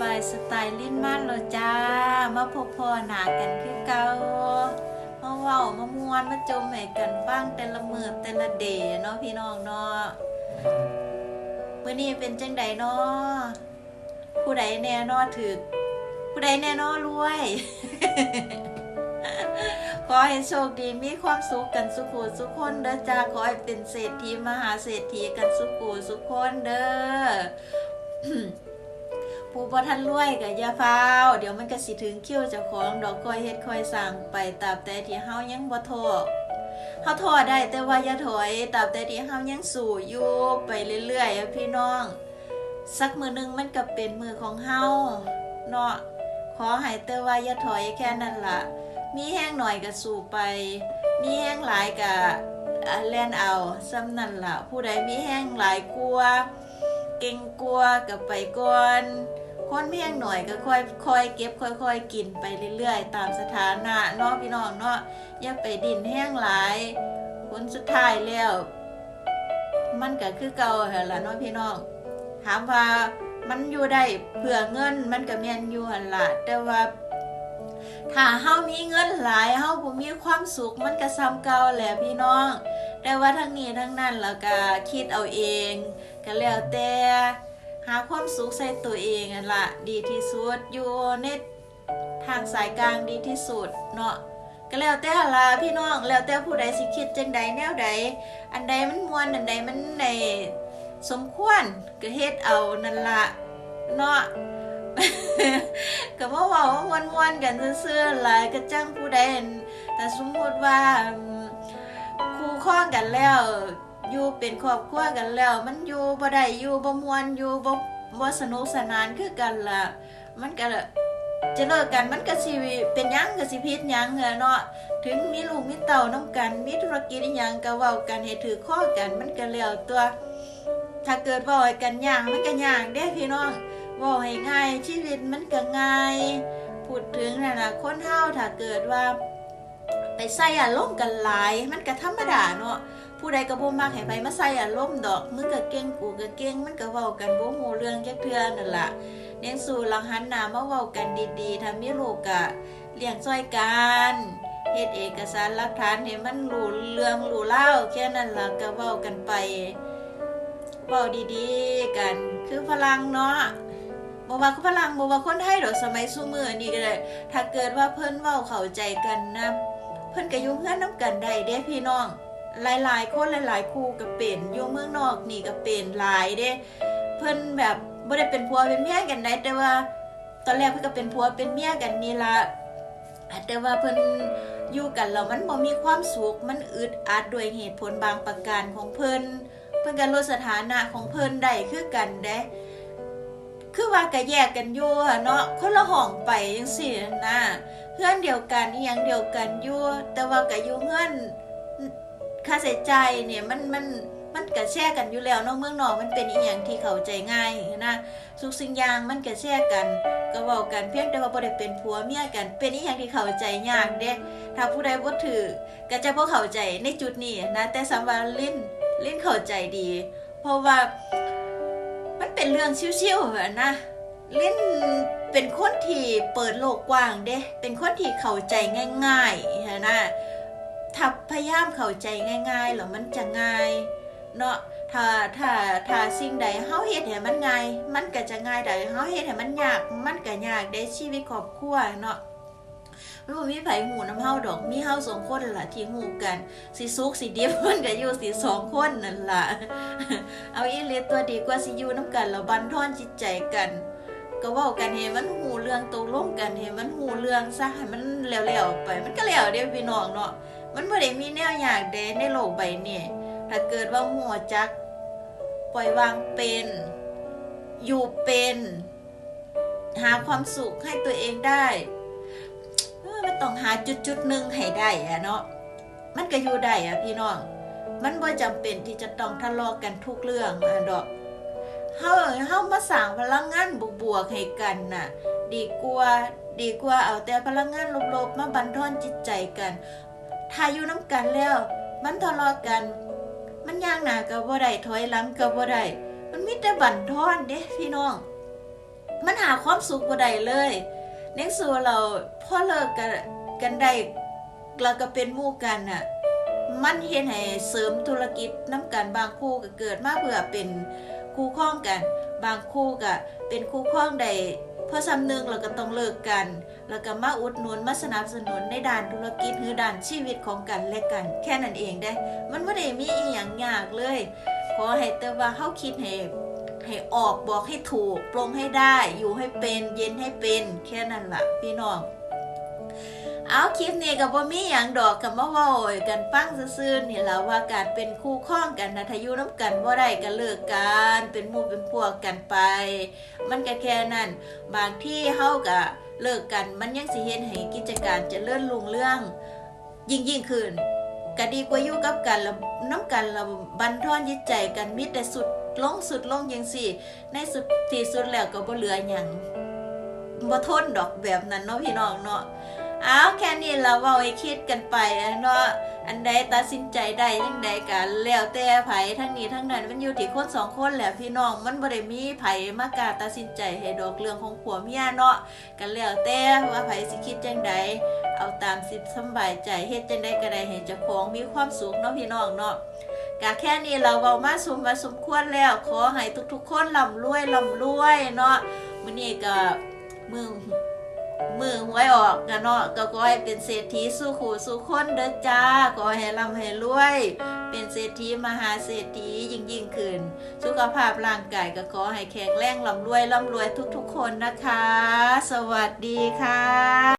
บายสไตล์ลิ้นมากเลยจ้า มาพบพอหนากันคือเก่ามาเว้ามามวนมาจมให้กันฟังแต่ละมือแต่ละเดย์เนาะพี่น้องเนาะมื้อนี้เป็นจังใดเนาะผู้ใดแน่นอถึก ผู้ใดแน่นอรวย ขอให้โชคดีมีความสุขกันสุขูสุขคนเด้อจ้าขอให้เป็นเศรษฐีมหาเศรษฐีกันสุขูสุขคนเด้อ ผู้บ่ทันรวยก็อย่าฟ้าว เดี๋ยวมันก็สิถึงคิวเจ้าของดอกคอยเฮ็ดคอยสั่งไปตาบแต่ที่เฮายังบ่ท้อเฮาท้อได้แต่ว่าอย่าถอยตาบแต่ที่เฮายังสู้อยู่ไปเรื่อยๆพี่น้อง สักมือหนึงมันก็เป็นมือของเฮาเนาะขอให้แต่ว่าอย่าถอยแค่นั้นล่ะ มีแห้งหน่อยก็สู้ไป มีแห้งหลายก็แล่นเอาซ้ำนั่นล่ะ ผู้ใดมีแห้งหลายกลัวเก่งกลัวกับไปก่อน คนเพียงหน่อยก็ค่อยค่อยเก็บค่อยๆกินไปเรื่อยๆ ตามสถานะเนาะพี่น้องเนาะอย่าไปดินแห้งหลายผลสุดท้ายแล้ว มันก็คือเก่าหั่นล่ะเนาะพี่น้อง ถามว่ามันอยู่ได้เพื่อเงินมันก็แม่นอยู่หั่นละแต่ว่าถ้าเฮามีเงินหลายเฮาบ่มีความสุขมันก็ซ้ำเก่าแหละพี่น้อง แต่ว่าทั้งนี้ทั้งนั้นแล้วก็คิดเอาเอง ก็แล้วแต่ หาความสุขใส่ตัวเองนั่นละดีที่สุดอยู่ในทางสายกลางดีที่สุดเนาะก็แล้วแต่ละพี่น้องแล้วแต่ผู้ใดสิคิดจังใดแนวใดอันใดมันมวนอันใดมันในสมควรก็เฮ็ดเอานั่นละเนาะก็บ่ว้าว่ามวนๆกันซื่อๆหลายก็จังผู้ใดนแต่สมมุติว่าอืมคู่ครองกันแล้ว อยู่เป็นครอบครัวกันแล้ว มันอยู่บ่ได้อยู่บ่มวนอยู่บ่บ่สนุกสนานคือกันล่ะ มันก็จะเลิกกันมันก็สิเป็นยังก็สิผิดยังเนาะถึงมีลูกมีเต้านํกัน มีธุรกิจยังก็เว้ากันให้ถือข้อกันมันก็แล้วตัว ถ้าเกิดว้าให้กันยากมันก็ยากเด้พี่น้องว้าให้ง่ายชีวิตมันก็ง่ายพูดถึงนั่นะคนเฮาถ้าเกิดว่า ใส่อารมณ์กันหลาย มันก็ธรรมดาเนาะผู้ใดก็บ่มักให้ไผมาใส่อารมณ์ดอกมึงก็เก่งกูก็เก่งมันก็เว้ากันบ่ฮู้เรื่องจักเทื่อนั่นล่ะเลี้ยงสู่หลังหันหน้ามาเว้ากันดีๆถ้ามีลูกก็เลี้ยงช่วยกันเฮ็ดเอกสารหลักฐานให้มันรู้เรื่องรู้ราวแค่นั้นล่ะก็เว้ากันไปเว้าดีๆกันคือพลังเนาะบ่ว่าคือพลังบ่ว่าคนไทยดอกสมัยซุมื้อนี้ก็ได้ถ้าเกิดว่าเพิ่นเว้าเข้าใจกันนะเพิ่นก็อยู่เฮือนนํกันได้เด้พี่น้อง หลายๆคนหลายๆคู่ก็เป็นอยู่เมืองนอกนี่ก็เป็นหลายเด้เพิ่นแบบบ่ได้เป็นผัวเป็นเมียกันได้แต่ว่า ตอนแรกเพิ่นก็เป็นผัวเป็นเมียกันนี่ละแต่ว่าเพิ่นอยู่กันแล้วมันบ่มีความสุขมันอึดอัดด้วยเหตุผลบางประการของเพิ่นเพิ่นก็ลดสถานะของเพิ่นได้คือกันเด้ คือว่าก็แยกกันอยู่เนาะคนละห้องไปจังซี่นะเพื่อนเดียวกันอีหยังเดียวกันอยู่แต่ว่าก็อยู่เฮือนค่าใช้จ่ายเนี่ยมันมันมันก็แชร์กันอยู่แล้วเนาะเมืองนอกมันเป็นอีหยังที่เข้าใจง่ายนะทุกสิ่งอย่างมันก็แชร์กันก็เว้ากันเพียงแต่ว่าบ่ได้เป็นผัวเมียกันเป็นอีหยังที่เข้าใจยากเด้ถ้าผู้ใดบ่ถือก็จะบ่เข้าใจในจุดนี้นะแต่สำหรับลิ้นลิ้นเข้าใจดี เพราะว่า เป็นเรื่องชิวๆอะนะลิ้นเป็นคนที่เปิดโลกกว้างเด้ เป็นคนที่เข้าใจง่ายๆอะนะถ้าพยายามเข้าใจง่ายๆหรอมันจะง่ายเนาะถ้าถ้าถ้าสิ่งใดเฮาเฮ็ดให้มันง่าย มันก็จะง่ายแต่เฮาเฮ็ดให้มันยาก มันก็ยากได้ชีวิตครอบครัวเนาะ มันบ่มีไผหูน้ำเฮาดอก มีเฮาสองคนล่ะที่ฮู้กันสิสุกสิดิบมันก็อยู่สิสองคนนั่นล่ะเอาอีหลีตัวดีกว่าสิอยู่นํกันแล้วบันทอนจิตใจกัน ก็เว้ากันให้มันหูเรื่องตกลงกันให้มันหูเรื่องซะให้มันแล้วๆไป มันก็แล้วเด้พี่น้องเนาะมันบ่ได้มีแนวอยากเดในโลกใบนี้ถ้าเกิดว่าหัวจัก ปล่อยวางเป็น อยู่เป็น หาความสุขให้ตัวเองได้ อมันต้องหาจุดจุดหนึ่งให้ได้อะเนาะมันก็อยู่ได้อะพี่น้อง มันบ่จำเป็นที่จะต้องทะเลาะกันทุกเรื่องอะดอกเฮาเฮามาสร้างพลังงานบวกๆให้กันน่ะ ดีกว่าดีกว่าเอาแต่พลังงานลบๆมาบันทอนจิตใจกันถ้าอยู่น้ำกันแล้ว มันทะเลาะกัน มันย่างหนาก็บ่ได้ถอยหลังก็บ่ได้มันมีแต่บันทอนเด้พี่น้อง มันหาความสุขบ่ได้เลย เน็กซัวเราพอเลิกกันกันได้แล้วก็เป็นมู่กันน่ะมันเฮ็ดให้เสริมธุรกิจน้ำกันบางคู่ก็เกิดมาเพื่อเป็นคู่ครองกัน บางคู่ก็เป็นคู่ครองได้พอซ้ำนึงแล้วก็ต้องเลิกกัน แล้วก็มาอุดหนุนมาสนับสนุนในด้านธุรกิจหรือด้านชีวิตของกันและกัน แค่นั้นเองได้ มันบ่ได้มีอีหยังยากเลย ขอให้แต่ว่าเฮาคิดให้ ให้ออกบอกให้ถูกปรงให้ได้อยู่ให้เป็นเย็นให้เป็น แค่นั้นล่ะ พี่น้องเอาคลิปนี้ก็บ่มีหยังดอกก็มาว้ากันฟังซื่อๆนี่แล่ะว่าการเป็นคู่ครองกันนะถ้ายู่นํกันบ่าได้ก็เลิกกันเป็นมู่เป็นพวกกันไป มันก็แค่นั้นบางที่เฮาก็เลิกกันมันยังสิเฮ็ดให้กิจการจะเจริญรุ่งเรื่อง ยิ่งยิ่งขึ้นก็ดีกว่าอยู่กับกันแล้วน้ำกันแล้วบันทอนจิตใจกันมิแต่สุด ลงสุดลงยังสิในสุดที่สุดแล้วก็บ่เหลือหยังบ่ทนดอกแบบนั้นเนาะพี่น้องเนาะเอาแค่นี้เราเว้าให้คิดกันไปเนาะอันใดตัดสินใจได้ยังใดกันแล้วแต่ไผทั้งนี้ทั้งนั้นมันอยู่ที่คนสองคนแหละพี่น้องมันบ่ได้มีไผมากาตัดสินใจให้ดอกเรื่องของผัวเมียเนาะกันแล้วแต่ว่าไผสิคิดจังใดเอาตามสิบสบายใจเฮ็ดจังได้ก็ได้ให้เจ้าของมีความสุขเนาะพี่น้องเนาะ กะแค่นี้เราเว้ามาสมมาสมควรแล้ว ขอให้ทุกๆ คนร่ำรวยร่ำรวยเนาะมื้อนี้ก็มือมือหวยออกกันเนาะก็ขอให้เป็นเศรษฐีสู่ขู่สู่คนเด้อจ้าขอให้ร่ำให้รวย เป็นเศรษฐีมหาเศรษฐียิ่งยิ่งขึ้น สุขภาพร่างกายก็ขอให้แข็งแรงร่ำรวยร่ำรวยทุกๆ คนนะคะ สวัสดีค่ะ